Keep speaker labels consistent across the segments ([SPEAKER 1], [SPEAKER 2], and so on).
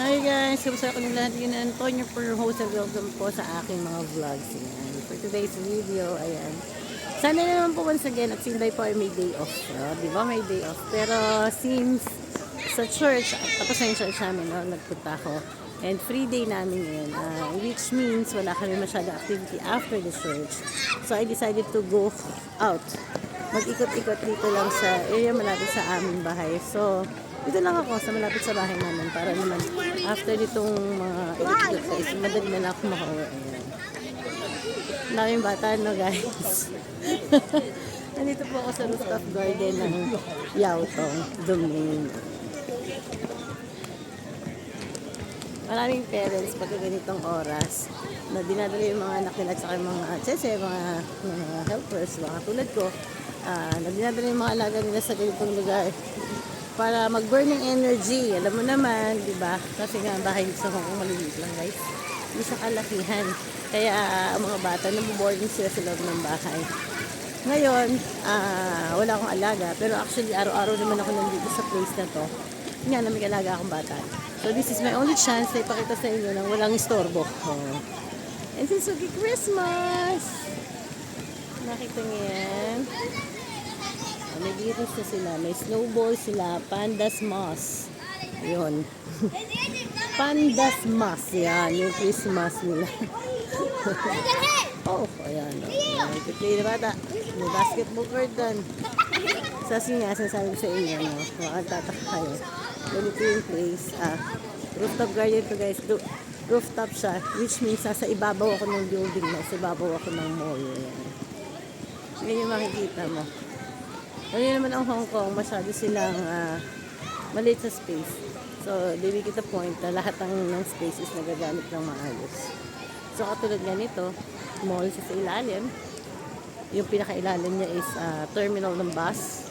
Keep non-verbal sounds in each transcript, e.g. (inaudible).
[SPEAKER 1] Hi guys! Kamusta ako ng lahat yun? Antonio and welcome po sa aking mga vlogs. Yan. For today's video, ayan. Sana naman po once again at sinday po ay may day off. No? Di ba may day off? Pero since sa church, tapos na yung church namin, no? nagpunta ako. And free day namin ngayon, ah, which means wala kami masyadong activity after the church. So I decided to go out. Mag-ikot-ikot dito lang sa area malapit sa aming bahay. So, dito lang ako sa malapit sa bahay namin para naman after nitong mga ikot-ikot guys, madali na lang ako makauwi. Daming bata, no guys? (laughs) Nandito po ako sa rooftop garden ng Yautong Domain. Maraming parents pag ganitong oras na dinadala yung mga anak nila at mga tsese, mga, mga helpers, mga tulad ko, ah na dinadala yung mga alaga nila sa ganitong lugar para mag-burning energy. Alam mo naman, di ba? Kasi nga bahay sa Hong Kong maliliit lang guys. Hindi siya kalakihan. Kaya ang mga bata, nabuboarding sila sa loob ng bahay. Ngayon, ah, wala akong alaga. Pero actually, araw-araw naman ako nandito sa place na to. Nga na may alaga akong bata. So this is my only chance na ipakita sa inyo na walang istorbo. Oh. And since Christmas! Nakita niyo yan? May virus na sila. May snowball sila. Pandas moss. Yun. (laughs) Pandas moss. Yan. Yung Christmas nila. (laughs) oh, ayan. Oh. May play na bata. May basketball court doon. Kasi nga, sinasabi ko sa inyo, no? Makakataka kayo. Ganito yung place. Ah, rooftop garden to guys. Ro- rooftop siya. Which means nasa ibabaw ako ng building. Nasa ibabaw ako ng mall. Yan yung makikita mo. Ano naman ang Hong Kong, masyado silang ah, maliit sa space. So, they make it a point na lahat ng, ng space is nagagamit ng maayos. So, katulad nga nito, mall sa ilalim. Yung pinakailalim niya is ah, terminal ng bus.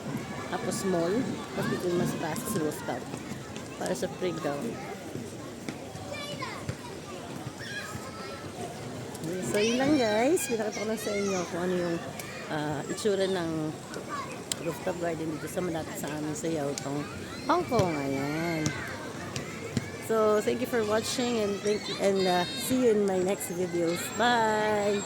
[SPEAKER 1] Tapos mall. Tapos dito mas taas sa rooftop. Para sa breakdown. So, yun lang guys. Pinakita ko lang sa inyo kung ano yung ah, itsura ng rooftop garden dito sa malapit sa amin sa Yautong, Hong Kong. Ayan. So, thank you for watching and thank you, and uh, see you in my next videos. Bye!